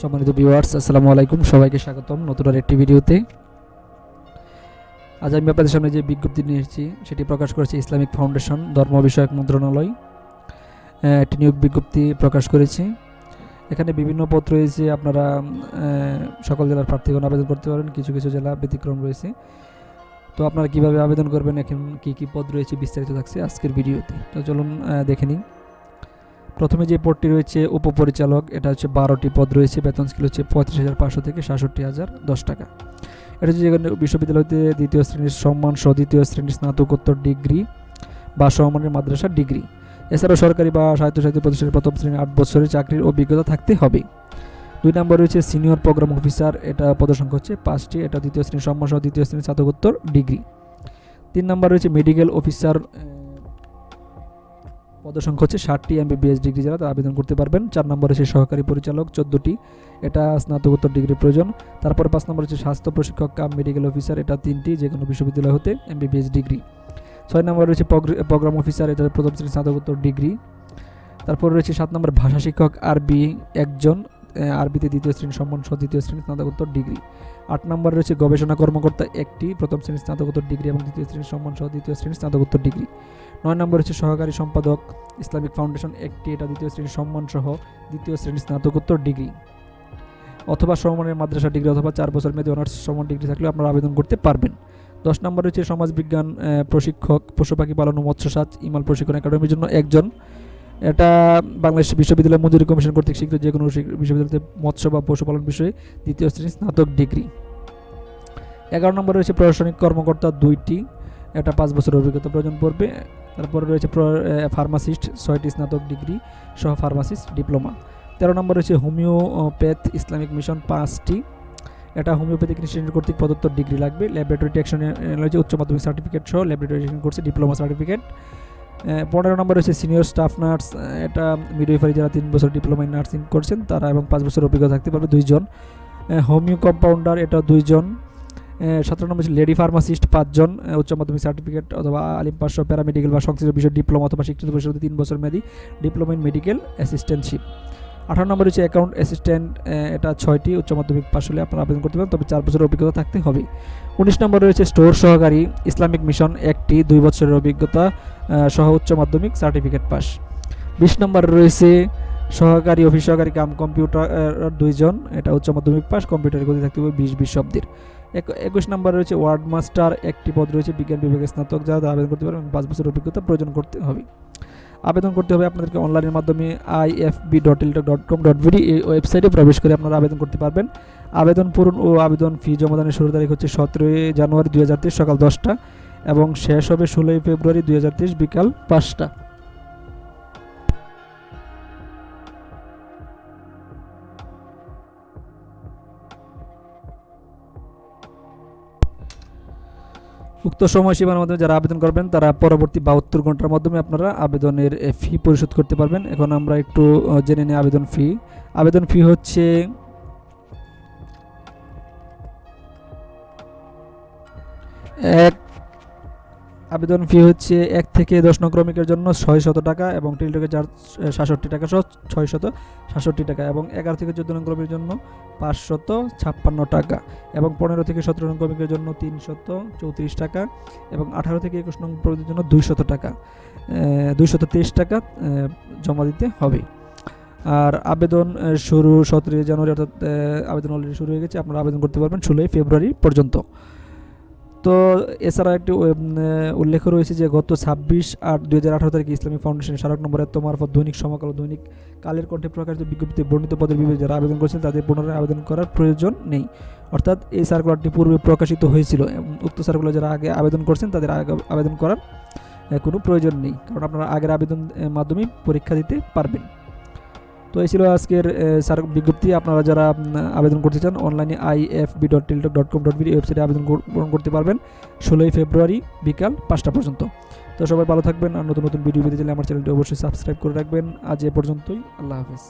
সম্মানিত ভিউয়ার্স আসসালামু আলাইকুম। সবাইকে স্বাগতম নতুন আর একটি ভিডিওতে। আজ আমি আপনাদের সামনে যে বিজ্ঞপ্তি নিয়ে এসেছি, সেটি প্রকাশ করেছে ইসলামিক ফাউন্ডেশন, ধর্ম বিষয়ক মন্ত্রণালয়। একটি নিয়োগ বিজ্ঞপ্তি প্রকাশ করেছে। এখানে বিভিন্ন পদ রয়েছে, আপনারা সকল জেলার প্রার্থীগণ আবেদন করতে পারেন, কিছু কিছু জেলা ব্যতিক্রম রয়েছে। তো আপনারা কীভাবে আবেদন করবেন, এখন কি কি পদ রয়েছে বিস্তারিত থাকছে আজকের ভিডিওতে। তো চলুন দেখে নিই। প্রথমে যে পদটি রয়েছে উপপরিচালক, এটা হচ্ছে বারোটি পদ রয়েছে, বেতন স্কেল হচ্ছে পঁয়ত্রিশ হাজার পাঁচশো থেকে সাতষট্টি হাজার দশ টাকা। এটা হচ্ছে যেখানে বিশ্ববিদ্যালয়তে দ্বিতীয় শ্রেণির সম্মান সহ দ্বিতীয় শ্রেণির স্নাতকোত্তর ডিগ্রি বা সমমানের মাদ্রাসার ডিগ্রি। এছাড়াও সরকারি বা স্বায়ত্তশাসিত প্রতিষ্ঠানের প্রথম শ্রেণির আট বছরের চাকরির অভিজ্ঞতা থাকতে হবে। দুই নম্বর রয়েছে সিনিয়র প্রোগ্রাম অফিসার, এটা পদসংখ্যা হচ্ছে পাঁচটি, এটা দ্বিতীয় শ্রেণির সম্মান সহ দ্বিতীয় শ্রেণির স্নাতকোত্তর ডিগ্রি। তিন নম্বর রয়েছে মেডিকেল অফিসার পদসংখ্যা হচ্ছে ষাটটি এমবিবিএস ডিগ্রি যারা তারা আবেদন করতে পারবেন। চার নম্বর হচ্ছে সহকারী পরিচালক, চোদ্দোটি। এটা স্নাতকোত্তর ডিগ্রি প্রয়োজন। তারপরে পাঁচ নম্বর হচ্ছে স্বাস্থ্য প্রশিক্ষক, কাম মেডিকেল অফিসার এটা তিনটি যে কোনো বিশ্ববিদ্যালয় হতে এমবিবিএস ডিগ্রি। ছয় নম্বর রয়েছে প্রোগ্রাম অফিসার এটা প্রথম শ্রেণি স্নাতকোত্তর ডিগ্রি। তারপর রয়েছে সাত নম্বর ভাষা শিক্ষক, আরবি একজন আরবিতে দ্বিতীয় শ্রেণি সম্মান সহ দ্বিতীয় শ্রেণি স্নাতকোত্তর ডিগ্রি। আট নম্বর রয়েছে গবেষণা কর্মকর্তা একটি, প্রথম শ্রেণির স্নাতকোত্তর ডিগ্রি এবং দ্বিতীয় শ্রেণির সম্মান সহ দ্বিতীয় শ্রেণির স্নাতকোত্তর ডিগ্রি। নয় নম্বর হচ্ছে সহকারী সম্পাদক ইসলামিক ফাউন্ডেশন একটি, এটা দ্বিতীয় শ্রেণির সম্মান সহ দ্বিতীয় শ্রেণির স্নাতকোত্তর ডিগ্রি। অথবা সমমানের মাদ্রাসা ডিগ্রি অথবা চার বছর মেয়াদী অনার্স সমান ডিগ্রি থাকলে আপনারা আবেদন করতে পারবেন। দশ নম্বর হচ্ছে সমাজবিজ্ঞান প্রশিক্ষক, পশু পাখি পালন ও মৎস্যসাজ ইমাল প্রশিক্ষণ একাডেমির জন্য একজন। এটা বাংলাদেশ বিশ্ববিদ্যালয় মঞ্জুরি কমিশন কর্তৃক স্বীকৃত যে কোনো বিশ্ববিদ্যালয়তে মৎস্য বা পশুপালন বিষয়ে দ্বিতীয় শ্রেণির স্নাতক ডিগ্রি। এগারো নম্বর রয়েছে প্রশাসনিক কর্মকর্তা দুইটি। এটা পাঁচ বছর অভিজ্ঞতা প্রয়োজন পড়বে। তারপরে রয়েছে ফার্মাসিস্ট ছয়টি স্নাতক ডিগ্রি সহ ফার্মাসিস্ট ডিপ্লোমা তেরো নম্বর রয়েছে হোমিওপ্যাথ, ইসলামিক মিশন পাঁচটি। এটা হোমিওপ্যাথিক ইনস্টিটিউট কর্তৃক প্রদত্ত ডিগ্রি লাগবে। ল্যাবরেটরি টেকনোলজি উচ্চ মাধ্যমিক সার্টিফিকেট সহ ল্যাবরেটরি কোর্সে ডিপ্লোমা সার্টিফিকেট পনেরো নম্বর রয়েছে সিনিয়র স্টাফ নার্স এটা মিডওয়াইফারি যারা তিন বছর ডিপ্লোমা নার্সিং করছেন, তারা এবং পাঁচ বছর অভিজ্ঞতা থাকতে পারবে দুইজন। হোমিও কম্পাউন্ডার এটা দুইজন। সতেরো নম্বর হচ্ছে লেডি ফার্মাসিস্ট পাঁচজন উচ্চ মাধ্যমিক সার্টিফিকেট অথবা আলিম পাঁচশো প্যারামেডিকেল বা সংশ্লিষ্ট বিষয় ডিপ্লোমা অথবা শিক্ষিত পরিষদে তিন বছর মেয়াদী ডিপ্লোমা ইন মেডিকেল অ্যাসিস্ট্যান্টশিপ। আঠারো নম্বর হচ্ছে অ্যাকাউন্ট অ্যাসিস্ট্যান্ট এটা ছয়টি, উচ্চ মাধ্যমিক পাশ হলে আপনারা আবেদন করতে পারেন, তবে চার বছরের অভিজ্ঞতা থাকতে হবে। উনিশ নম্বর রয়েছে স্টোর সহকারী, ইসলামিক মিশন একটি, দুই বছরের অভিজ্ঞতা সহ উচ্চ মাধ্যমিক সার্টিফিকেট পাস বিশ নম্বর রয়েছে সহকারী, অফিস সহকারী কাম কম্পিউটার দুইজন, এটা উচ্চ মাধ্যমিক পাস কম্পিউটার গতি থাকতে হবে বিশ বিশ শব্দের। একুশ নম্বর রয়েছে ওয়ার্ড মাস্টার, একটি পদ রয়েছে বিজ্ঞান বিভাগের স্নাতক যারা আবেদন করতে পারবেন, পাঁচ বছর অভিজ্ঞতা প্রয়োজন করতে হবে। আবেদন করতে হবে আপনাদেরকে অনলাইনের মাধ্যমে I IFB dot Teletalk dot com dot BD এই ওয়েবসাইটে প্রবেশ করে আপনারা আবেদন করতে পারবেন। আবেদন পূরণ ও আবেদন ফি জমাদানের শুরু তারিখ হচ্ছে সতেরোই জানুয়ারি দুই হাজার তেইশ সকাল দশটা এবং শেষ হবে ষোলোই ফেব্রুয়ারি দুই হাজার তেইশ বিকাল পাঁচটা। উক্ত সময়সীমার মাধ্যমে যারা আবেদন করবেন, তারা পরবর্তী বাহাত্তর ঘণ্টার মাধ্যমে আপনারা আবেদনের ফি পরিশোধ করতে পারবেন। এখন আমরা একটু জেনে নিই আবেদন ফি আবেদন ফি হচ্ছে এক আবেদন ফি হচ্ছে এক থেকে দশ নং ক্রমিকের জন্য ছয় শত টাকা এবং টিলটকে চার সাতষট্টি টাকা সহ ছয় শত সাতষট্টি টাকা এবং এগারো থেকে চোদ্দ নং ক্রমিকের জন্য পাঁচশত ছাপ্পান্ন টাকা এবং পনেরো থেকে সতেরো নং ক্রমিকের জন্য তিনশত চৌত্রিশ টাকা এবং আঠারো থেকে একুশ নং ক্রমিকের জন্য দুইশত টাকা দুইশত তেইশ টাকা জমা দিতে হবে। আর আবেদন শুরু সতেরোই জানুয়ারি অর্থাৎ আবেদন অলরেডি শুরু হয়ে গেছে, আপনারা আবেদন করতে পারবেন ষোলোই ফেব্রুয়ারি পর্যন্ত। এছাড়া একটি উল্লেখ রয়েছে যে গত ছাব্বিশ আট দুই হাজার আঠারো তারিখে ইসলামী ফাউন্ডেশন স্মারক নম্বর এত মারফত দৈনিক সমকাল দৈনিক কালের কণ্ঠে প্রকাশিত বিজ্ঞপ্তিতে বর্ণিত পদের বিপরীতে যারা আবেদন করেছেন তাদের পুনরায় আবেদন করার প্রয়োজন নেই। অর্থাৎ এই সার্কুলারটি পূর্বে প্রকাশিত হয়েছিল উক্ত সার্কুলার যারা আগে আবেদন করছেন তাদের আগে আবেদন করার কোনো প্রয়োজন নেই। কারণ আপনারা আগের আবেদন আহ, মাধ্যমেই পরীক্ষা দিতে পারবেন। তো এই ছিল আজকের স্যার বিজ্ঞপ্তি। আপনারা যারা আবেদন করতে চান অনলাইনে I F B dot Teletalk dot com dot B ওয়েবসাইটে আবেদন পূরণ করতে পারবেন ষোলোই ফেব্রুয়ারি বিকাল পাঁচটা পর্যন্ত। তো সবাই ভালো থাকবেন আর নতুন নতুন ভিডিও পেতে চাইলে আমার চ্যানেলটি অবশ্যই সাবস্ক্রাইব করে রাখবেন। আজ এ পর্যন্তই, আল্লাহ হাফেজ।